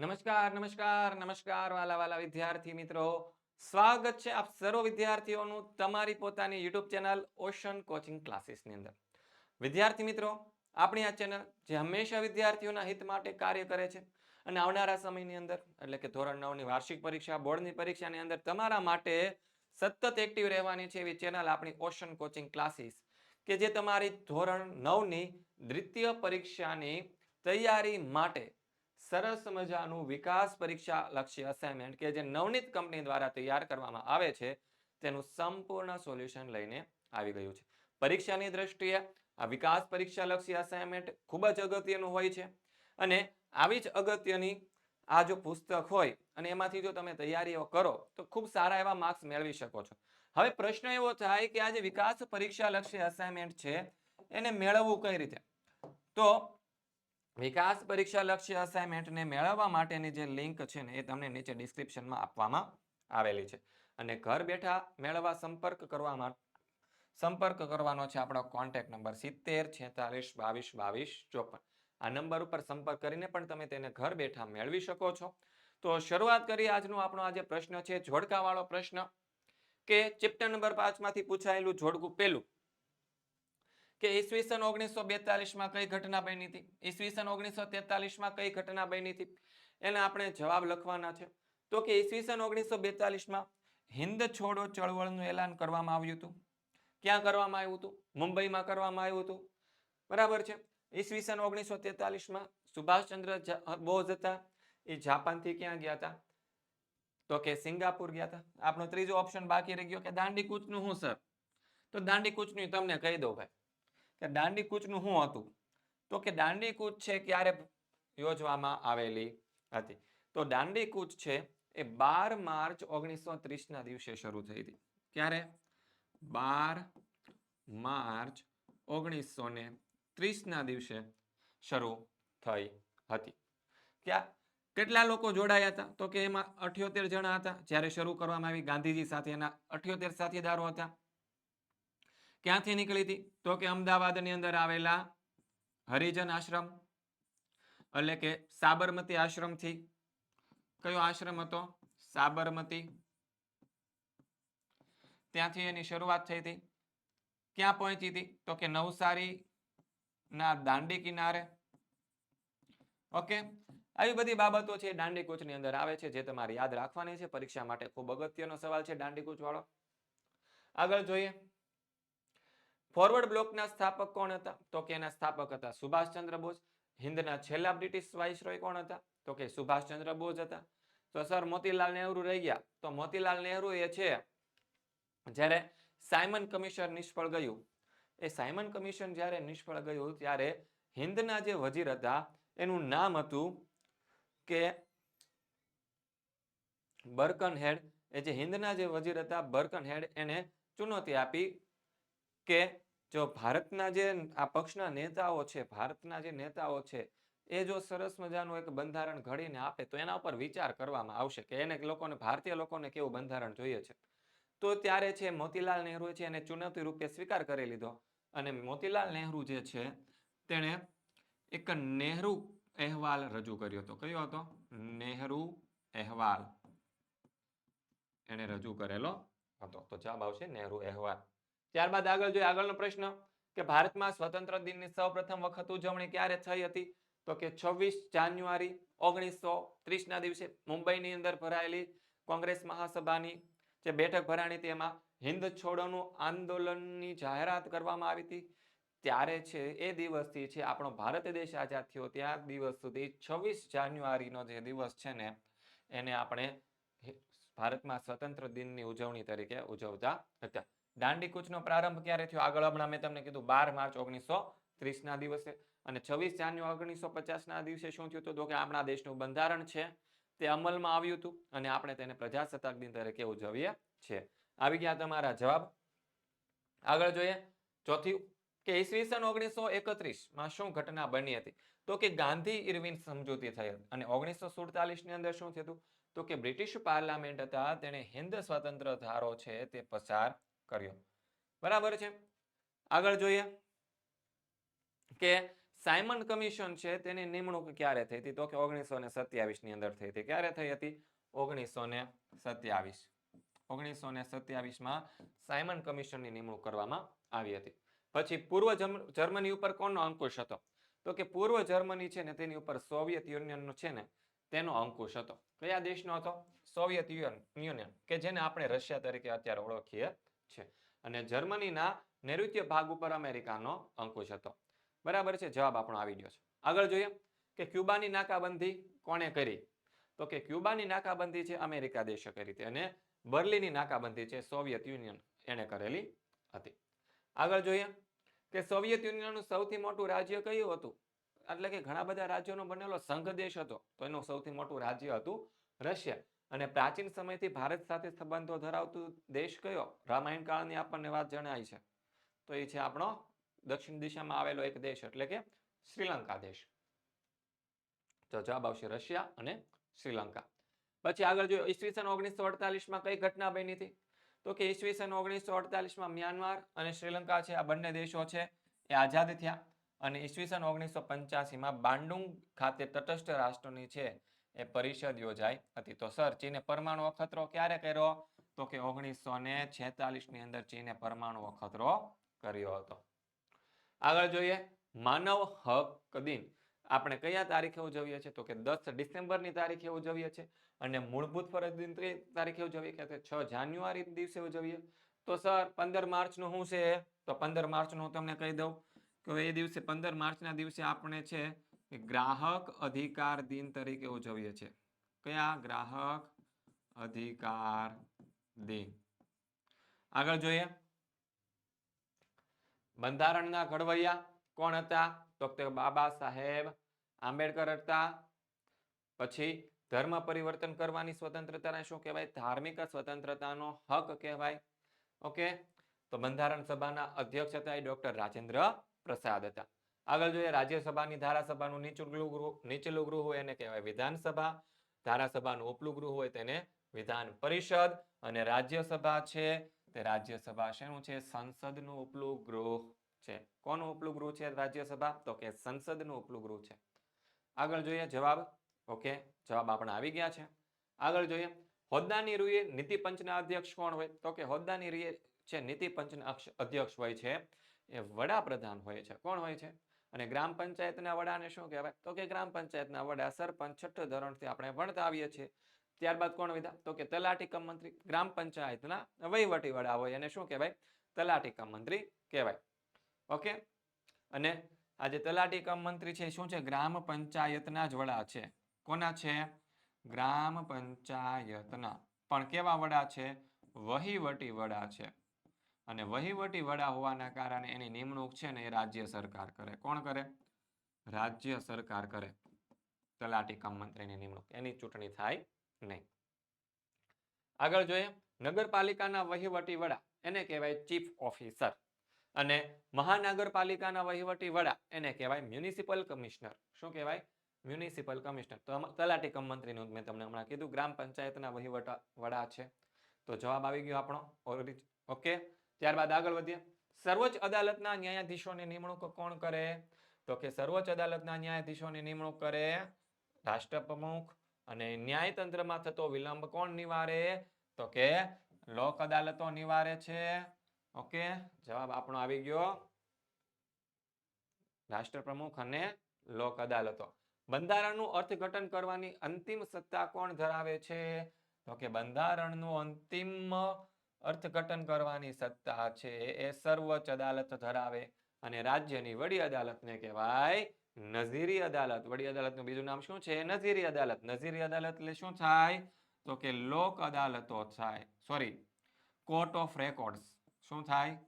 નમસ્કાર નમસ્કાર નમસ્કાર વાલા વાલા વિદ્યાર્થી મિત્રો. સ્વાગત છે આપ સર્વ વિદ્યાર્થીઓનું તમારી પોતાની યુટ્યુબ ચેનલ ઓશન કોચિંગ ક્લાસીસની અંદર. વિદ્યાર્થી મિત્રો, આપણી આ ચેનલ જે હંમેશા વિદ્યાર્થીઓના હિત માટે કાર્ય કરે છે અને આવનારા સમયની અંદર, એટલે કે ધોરણ નવની વાર્ષિક પરીક્ષા, બોર્ડની પરીક્ષાની અંદર તમારા માટે સતત એક્ટિવ રહેવાની છે એવી ચેનલ આપણી ઓશન કોચિંગ ક્લાસીસ, કે જે તમારી ધોરણ નવની દ્વિતીય પરીક્ષાની તૈયારી માટે સરસ મજાનું વિકાસ પરીક્ષા લક્ષી અસાઇનમેન્ટ કે જે નવનીત કંપની દ્વારા તૈયાર કરવામાં આવે છે, તેનું સંપૂર્ણ સોલ્યુશન લઈને આવી ગયું છે. પરીક્ષાની દ્રષ્ટિએ આ વિકાસ પરીક્ષા લક્ષી અસાઇનમેન્ટ ખૂબ જ અગત્યનું હોય છે. અને આવી જ અગત્યની આ જો પુસ્તક હોય અને એમાંથી જો તમે તૈયારીઓ કરો, તો ખૂબ સારા એવા માર્ક્સ મેળવી શકો છો. હવે પ્રશ્ન એવો થાય કે આ જે વિકાસ પરીક્ષા લક્ષી અસાઇનમેન્ટ છે, એને મેળવવું કઈ રીતે? તો વિકાસ પરીક્ષા લક્ષ્ય અસાઇનમેન્ટને મેળવવા માટેની જે લિંક છે ને એ તમને નીચે ડિસ્ક્રિપ્શનમાં આપવામાં આવેલી છે. અને ઘર બેઠા મેળવવા સંપર્ક કરવા સંપર્ક કરવાનો છે આપણો કોન્ટેક્ટ નંબર સિત્તેર, છેતાલીસ, બાવીસ બાવીસ, ચોપન. આ નંબર ઉપર સંપર્ક કરીને પણ તમે તેને ઘર બેઠા મેળવી શકો છો. તો શરૂઆત કરી આજનો આપણો આજે પ્રશ્ન છે, જોડકાવાળો પ્રશ્ન કે ચેપ્ટર નંબર પાંચમાંથી પૂછાયેલું જોડકું પેલું? કે ઈસવીસન ઓગણીસો બેતાલીસમાં કઈ ઘટના બની હતી? ઈસવીસન ઓગણીસો તેતાલીસમાં કઈ ઘટના બની હતી? એના આપણે જવાબ લખવાના છે. તો કે ઈસવીસન ઓગણીસો બેતાલીસમાં હિન્દ છોડો ચળવળનું એલાન કરવામાં આવ્યું હતું. ક્યાં કરવામાં આવ્યું હતું? મુંબઈમાં કરવામાં આવ્યું હતું. બરાબર છે. ઈસવીસન ઓગણીસો તેતાલીસમાં સુભાષચંદ્ર બોઝ હતા. એ જાપાનથી ક્યાં ગયા હતા? તો કે સિંગાપુર ગયા હતા. આપણો ત્રીજો ઓપ્શન બાકી રહી ગયો કે દાંડી કૂચનું શું સર તો દાંડી કૂચનું તમને કહી દઉં ભાઈ. કે દાંડી કૂચનું શું હતું? તો કે દાંડી કૂચ છે ક્યારે યોજવામાં આવેલી હતી? તો દાંડી કૂચ છે એ બાર માર્ચ ઓગણીસો ત્રીસના દિવસે શરૂ થઈ હતી. ક્યારે? બાર માર્ચ ઓગણીસો ને ત્રીસના દિવસે શરૂ થઈ હતી. ક્યાં? કેટલા લોકો જોડાયા હતા? તો કે એમાં અઠ્યોતેર જણા હતા. જ્યારે શરૂ કરવામાં આવી ગાંધીજી સાથે એના અઠ્યોતેર સાથીદારો હતા. ક્યાંથી નીકળી હતી? તો કે અમદાવાદની અંદર આવેલા હરિજન આશ્રમ, એટલે કે સાબરમતી આશ્રમથી. કયો આશ્રમ હતો? સાબરમતી. ત્યાંથી એની શરૂઆત થઈ હતી. ક્યાં પહોંચી હતી? તો કે નવસારી ના દાંડી કિનારે. ઓકે? આવી બધી બાબતો છે દાંડી કૂચની અંદર આવે છે, જે તમારે યાદ રાખવાની છે. પરીક્ષા માટે ખૂબ અગત્યનો સવાલ છે દાંડી વાળો. આગળ જોઈએ. ફોરવર્ડ બ્લોકના સ્થાપક કોણ હતા? તો કે એના સ્થાપક હતા સુભાષચંદ્ર બોઝ. હિન્દના છેલ્લા બ્રિટિશ વાઇસરોય કોણ હતા? તો કે સુભાષચંદ્ર બોઝ હતા. તો સર મોતીલાલ નહેરુ રહી ગયા. તો મોતીલાલ નહેરુ એ છે જ્યારે સાયમન કમિશન નિષ્ફળ ગયું. એ સાયમન કમિશન જ્યારે નિષ્ફળ ગયું ત્યારે હિન્દના જે વજીર હતા, એનું નામ હતું કે બર્કન હેડ એ જે હિન્દના જે વજીર હતા બર્કન હેડ એને ચુનૌતી આપી કે જો ભારતના જે આ પક્ષના નેતાઓ છે, ભારતના જે નેતાઓ છે, એ જો સરસ મજાનું એક બંધારણ ઘડીને આપે, તો એના ઉપર વિચાર કરવામાં આવશે કે એને લોકોને, ભારતીય લોકોને કેવું બંધારણ જોઈએ છે? તો ત્યારે છે મોતીલાલ નહેરુ છે એને ચુનૌતી રૂપે સ્વીકાર કરી લીધો. અને મોતીલાલ નહેરુ જે છે, તેણે એક નહેરુ અહેવાલ રજૂ કર્યો હતો. કયો હતો? નહેરુ અહેવાલ. એને રજૂ કરેલો હતો. તો જવાબ આવશે નહેરુ અહેવાલ. ત્યારબાદ આગળ જોઈએ આગળનો પ્રશ્ન કે ભારતમાં સ્વતંત્ર દિનની સૌપ્રથમ વખત ઉજવણી ક્યારે થઈ હતી? તો કે છવ્વીસ જાન્યુઆરી ઓગણીસો ના દિવસે મુંબઈની અંદર ભરાયેલી કોંગ્રેસ મહાસભાની જે બેઠક ભરાણી તેમાં હિન્દ છોડોનું આંદોલનની જાહેરાત કરવામાં આવી હતી. ત્યારે છે એ દિવસથી છે આપણો ભારત દેશ આઝાદ થયો. ત્યાં દિવસ સુધી છવ્વીસ જાન્યુઆરીનો જે દિવસ છે ને, એને આપણે ભારતમાં સ્વતંત્ર દિનની ઉજવણી તરીકે ઉજવતા હતા. દાંડી કૂચનો પ્રારંભ ક્યારે થયો? આગળ હમણાં મેં તમને કીધું બાર માર્ચ ઓગણીસો ના દિવસે અને છવ્વીસ જાન્યુઆરી ઓગણીસો ના દિવસે શું થયું હતું? તો કે આપણા દેશનું બંધારણ છે, તે અમલમાં આવ્યું હતું અને આપણે તેને પ્રજાસત્તાક દિન તરીકે ઉજવીએ છીએ. આવી ગયા તમારા જવાબ. આગળ જોઈએ. ચોથી કે ઈસવીસન ઓગણીસો એકત્રીસમાં શું ઘટના બની હતી? તો કે ગાંધી ઇરવિન સમજૂતી થઈ હતી અને ઓગણીસો સુડતાલીસની અંદર શું થયું તો કે બ્રિટિશ પાર્લામેન્ટ હતા, તેણે હિન્દ સ્વતંત્ર ધારો છે, તે પસાર કર્યો. બરાબર છે? આગળ જોઈએ કે સાયમન કમિશન છે તેની નિમણૂક ક્યારે થઈ હતી? તો કે ઓગણીસો ને સત્યાવીસ અંદર થઈ હતી. ક્યારે થઈ હતી? ઓગણીસો ને સત્યાવીસ. ઓગણીસો ને સત્યાવીસમાં સાયમન કમિશનની નિમણૂક કરવામાં આવી હતી. પછી પૂર્વ જર્મની ઉપર કોનો અંકુશ હતો? તો કે પૂર્વ જર્મની છે ને તેની ઉપર સોવિયત યુનિયનનો છે ને તેનો અંકુશ હતો. કયા દેશનો હતો? સોવિયત યુનિયન, કે જેને આપણે રશિયા તરીકે અત્યારે ઓળખીએ છીએ અને જર્મનીના નૈઋત્ય ભાગ ઉપર અમેરિકાનો અંકુશ હતો. બરાબર છે? જવાબ આપણો આવી ગયો છે. આગળ જોઈએ કે ક્યુબાની નાકાબંધી કોણે કરી? તો કે ક્યુબાની નાકાબંધી છે અમેરિકા દેશે કરી હતી અને બર્લિનની નાકાબંધી છે સોવિયત યુનિયન એણે કરેલી હતી. આગળ જોઈએ કે સોવિયત યુનિયનનું સૌથી મોટું રાજ્ય કયું હતું? એટલે કે ઘણા બધા રાજ્યોનો બનેલો સંઘ દેશ હતો. તો એનું સૌથી મોટું રાજ્ય હતું રશિયા. અને પ્રાચીન સમયથી ભારત સાથે સંબંધો ધરાવતો દેશ કયો? રામાયણ કાળની આપણને વાત જણાય છે. તો એ છે આપણો દક્ષિણ દિશામાં આવેલો એક દેશ, એટલે કે શ્રીલંકા દેશ. તો જવાબ આવશે રશિયા અને શ્રીલંકા. પછી આગળ જોઈએ ઈસવીસન ઓગણીસો અડતાલીસમાં કઈ ઘટના બની હતી? તો કે ઈસવીસન ઓગણીસો અડતાલીસમાં મ્યાનમાર અને શ્રીલંકા છે, આ બંને દેશો છે, એ આઝાદ થયા. અને ઈસવીસન ઓગણીસો પંચ્યાસીમાં બાંડુંગ ખાતે તટસ્થ રાષ્ટ્રોની છે એ પરિષદ યોજાઈ હતી. તો સર, ચીને પરમાણુ અખતરો ક્યારે કર્યો? તો કે ઓગણીસો ને છેતાલીસની અંદર ચીને પરમાણુ અખતરો કર્યો હતો. આગળ જોઈએ. માનવ હક દિન. આપણે કયા તારીખે ઉજવીએ છીએ? તો કે દસ ડિસેમ્બરની તારીખે ઉજવીએ છીએ અને મૂળભૂત ફરજ દિન તારીખે ઉજવીએ કે છ જાન્યુઆરી દિવસે ઉજવીએ? તો સર, પંદર માર્ચનું શું છે? તો પંદર માર્ચનું હું તમને કહી દઉં કે એ દિવસે પંદર માર્ચના દિવસે આપણે છે ગ્રાહક અધિકાર દિન તરીકે ઉજવીએ છીએ. કયા ગ્રાહક અધિકાર દિન? આગળ જોઈએ. બંધારણના ઘડવૈયા કોણ હતા? તો બાબા સાહેબ આંબેડકર હતા. પછી ધર્મ પરિવર્તન કરવાની સ્વતંત્રતાને શું કહેવાય? ધાર્મિક સ્વતંત્રતાનો હક કહેવાય. ઓકે? તો બંધારણ સભાના અધ્યક્ષ હતા એ ડોક્ટર રાજેન્દ્ર પ્રસાદ હતા. આગળ જોઈએ રાજ્યસભાની ધારાસભાનું નીચલું ગૃહ નીચલું ગૃહ હોય એને કહેવાય વિધાનસભા. ધારાસભાનું ઉપલું ગૃહ હોય તેને વિધાન પરિષદ. અને રાજ્યસભા છે તે રાજ્યસભા શેનું છે? સંસદનું ઉપલું ગૃહ છે. કોનું ઉપલું ગૃહ છે રાજ્યસભા? તો કે સંસદનું ઉપલું ગૃહ છે. આગળ જોઈએ જવાબ. ઓકે, જવાબ આપણા આવી ગયા છે. આગળ જોઈએ. હોદ્દાની રૂએ નીતિ પંચના અધ્યક્ષ કોણ હોય? તો કે હોદ્દાની રૂએ છે નીતિ પંચના અધ્યક્ષ હોય છે એ વડાપ્રધાન હોય છે. કોણ હોય છે? અને ગ્રામ પંચાયતના વડાને શું કહેવાય? તો કે ગ્રામ પંચાયતના વડા સરપંચ છઠ્ઠ ધોરણથી આપણે ભણતા આવીએ છીએ. ત્યારબાદ કોણ વિધા? તો કે તલાટી મંત્રી. ગ્રામ પંચાયતના વહીવટી વડા હોય એને શું કહેવાય? તલાટી મંત્રી કહેવાય. ઓકે? અને આજે તલાટી કમ મંત્રી છે શું છે? ગ્રામ પંચાયતના જ વડા છે. કોના છે? ગ્રામ પંચાયતના. પણ કેવા વડા છે? વહીવટી વડા છે. અને વહીવટી વડા હોવાના કારણે એની નિમણૂક છે ને એ રાજ્ય સરકાર કરે. કોણ કરે? રાજ્ય સરકાર કરે. તલાટી કમ મંત્રીની નિમણૂક. એની ચૂંટણી થાય નહીં. આગળ જોઈએ. નગરપાલિકાના વહીવટી વડા એને કહેવાય ચીફ ઓફિસર અને મહાનગરપાલિકાના વહીવટી વડા એને કહેવાય મ્યુનિસિપલ કમિશનર. શું કહેવાય? Municipal commissioner. તો તલાટી કમ મંત્રીનું મેં તમને હમણાં કીધું. ગ્રામ પંચાયતના વહીવટ વડા છે. તો જવાબ આવી ગયો આપણો. ઓકે? ત્યારબાદ આગળ વધીએ. સર્વોચ્ચ અદાલતના ન્યાયાધીશોની નિમણૂક કોણ કરે? તો કે સર્વોચ્ચ અદાલતના ન્યાયાધીશોની નિમણૂક કરે રાષ્ટ્રપ્રમુખ અને ન્યાયતંત્રમાં થતો વિલંબ કોણ નિવારે? તો કે લોક અદાલતો નિવારે છે. ઓકે, જવાબ આપણો આવી ગયો. રાષ્ટ્રપ્રમુખ અને લોક અદાલતો. બંધારણનું અર્થઘટન કરવાની અંતિમ સત્તા કોણ ધરાવે છે? તો કે બંધારણનું અંતિમ અર્થઘટન કરવાની સત્તા છે, એ સર્વોચ્ચ અદાલત ધરાવે અને રાજ્યની વડી અદાલતને કહેવાય નઝીરી અદાલત. વડી અદાલતનું બીજું નામ શું છે? નઝીરી અદાલત. નઝીરી અદાલત એટલે શું થાય? તો કે લોક અદાલતો થાય. સોરી કોર્ટ ઓફ રેકોર્ડ્સ શું થાય?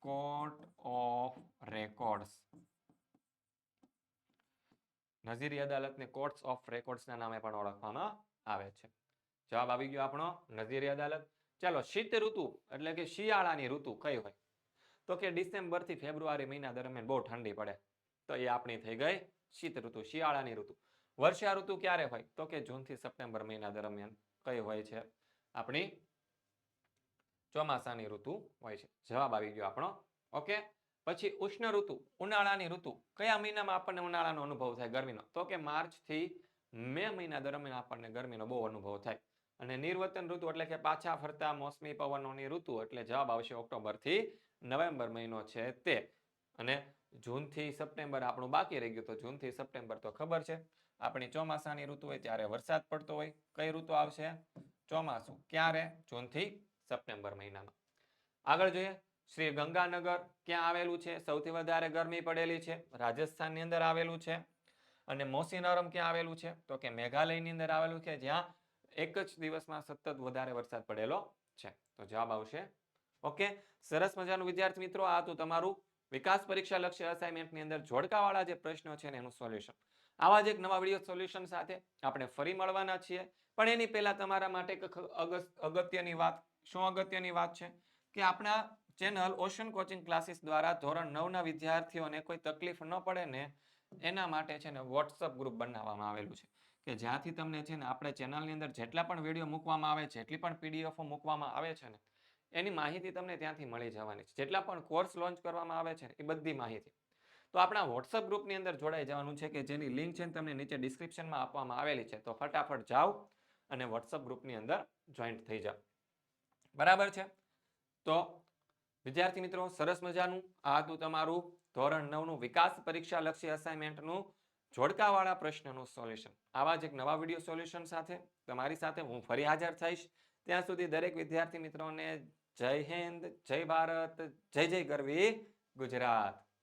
કોર્ટ ઓફ રેકોર્ડ્સ નઝીરી અદાલતને કોર્ટ્સ ઓફ રેકોર્ડ્સના નામે પણ ઓળખવામાં આવે છે. જવાબ આવી ગયો આપણો. નઝીરી અદાલત. ચાલો શીત ઋતુ, એટલે કે શિયાળાની ઋતુ કઈ હોય? તો કે ડિસેમ્બરથી ફેબ્રુઆરી મહિના દરમિયાન બહુ ઠંડી પડે. તો એ આપણી થઈ ગઈ શીત ઋતુ, શિયાળાની ઋતુ. વર્ષા ઋતુ ક્યારે હોય? તો કે જૂનથી સપ્ટેમ્બર મહિના દરમિયાન કઈ હોય છે? આપણી ચોમાસાની ઋતુ હોય છે. જવાબ આવી ગયો આપણો. ઓકે? પછી ઉષ્ણ ઋતુ, ઉનાળાની ઋતુ. કયા મહિનામાં આપણને ઉનાળાનો અનુભવ થાય ગરમીનો? તો કે માર્ચથી મે મહિના દરમિયાન આપણને ગરમીનો બહુ અનુભવ થાય. અને નિર્વતન ઋતુ એટલે કે પાછા ફરતા મોસમી પવનોની ઋતુ એટલે જવાબ આવશે ઓક્ટોબરથી નવેમ્બર મહિનો છે તે. અને જૂનથી સપ્ટેમ્બર આપણું બાકી રહી ગયું તો જૂનથી સપ્ટેમ્બર તો ખબર છે. આપણી ચોમાસાની ઋતુ હોય ત્યારે વરસાદ પડતો હોય કઈ ઋતુ આવશે? ચોમાસું. ક્યારે? જૂનથી સપ્ટેમ્બર મહિનામાં. આગળ જોઈએ. શ્રી ગંગાનગર ક્યાં આવેલું છે? સૌથી વધારે ગરમી પડેલી છે. રાજસ્થાનની અંદર આવેલું છે. અને મોસીનરમ ક્યાં આવેલું છે? તો કે મેઘાલયની અંદર આવેલું છે. જ્યાં એક જ દિવસમાં સતત વધારે વરસાદ પડેલો છે. તો જવાબ આવશે. ઓકે સરસ મજાનું વિદ્યાર્થી મિત્રો, આ હતું તમારું વિકાસ પરીક્ષા લક્ષ્ય અસાઇનમેન્ટની અંદર જોડકાવાળા જે પ્રશ્નો છે એનું સોલ્યુશન આવા જ એક નવા વીડિયો સોલ્યુશન સાથે આપણે ફરી મળવાના છીએ. પણ એની પહેલા તમારા માટે અગત્યની વાત, શું અગત્યની વાત છે? કે આપણા ચેનલ ઓશન કોચિંગ ક્લાસીસ દ્વારા ધોરણ નવના વિદ્યાર્થીઓને કોઈ તકલીફ ન પડે ને એના માટે છે ને વોટ્સઅપ ગ્રુપ બનાવવામાં આવેલું છે. કે જ્યાંથી તમને છે ને આપણે ચેનલની અંદર જેટલા પણ વીડિયો મૂકવામાં આવે છે જેટલી પણ પીડીએફો મૂકવામાં આવે છે ને, એની માહિતી તમને ત્યાંથી મળી જવાની છે. જેટલા પણ કોર્સ લોન્ચ કરવામાં આવે છે એ બધી માહિતી. તો આપણા વોટ્સઅપ ગ્રુપની અંદર જોડાઈ જવાનું છે કે જેની લિંક છે તમને નીચે ડિસ્ક્રિપ્શનમાં આપવામાં આવેલી છે. તો ફટાફટ જાઓ અને વોટ્સઅપ ગ્રુપની અંદર જોઈન્ટ થઈ જાઓ. બરાબર છે? તો વિદ્યાર્થી મિત્રો, સરસ મજાનું આ હતું તમારું ધોરણ નવનું વિકાસ પરીક્ષા લક્ષી અસાઇનમેન્ટનું જોડકાવાળા પ્રશ્નનું સોલ્યુશન. આવા જ એક નવા વીડિયો સોલ્યુશન સાથે તમારી સાથે હું ફરી હાજર થઈશ. ત્યાં સુધી દરેક વિદ્યાર્થી મિત્રોને જય હિન્દ, જય ભારત, જય જય ગરવી, ગુજરાત.